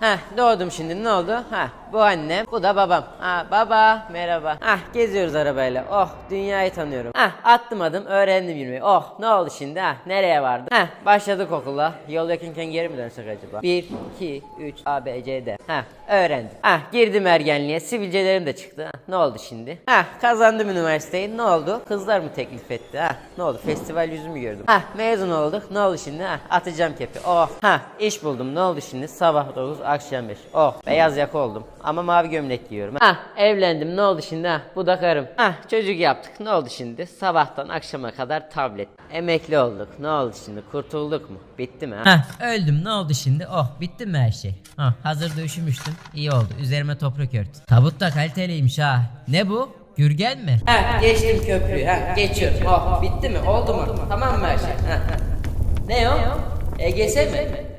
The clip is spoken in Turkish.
Heh doğdum şimdi ne oldu? Ha bu annem bu da babam. Ha baba merhaba. Ah geziyoruz arabayla. Oh dünyayı tanıyorum. Ah attım adım öğrendim yürümeyi. Oh ne oldu şimdi? Ha nereye vardım? Ha başladık okula. Yol yakınken geri mi dönsek acaba? 1, 2, 3, A, B, C, D. Ha öğrendim. Ah girdim ergenliğe. Sivilcelerim de çıktı. Ha, ne oldu şimdi? Ha kazandım üniversiteyi. Ne oldu? Kızlar mı teklif etti? Ha ne oldu? Festival yüzümü gördüm. Ha mezun olduk. Ne oldu şimdi? Ha atacağım kepi. Oh. Ha iş buldum. Ne oldu şimdi? Sabah 9, akşam 5. Oh beyaz yaka oldum. Ama mavi gömlek giyiyorum. Ha evlendim. Ne oldu şimdi? Ha bu da karım. Ha çocuk yaptık. Ne oldu şimdi? Sabahtan akşama kadar tablet. Emekli olduk. Ne oldu şimdi? Kurtulduk mu? Bitti mi? Ha? Heh, öldüm ne oldu şimdi? Oh bitti mi her şey? Ha, hazırda üşümüştüm. İyi oldu. Üzerime toprak örtü. Tabut da kaliteliymiş ha. Ne bu? Gürgen mi? Ha geçtim köprüyü. Ha geçiyorum. Oh bitti mi? Oldu mu? Tamam mı her şey? Ha, ha. Ne o? EGS mi?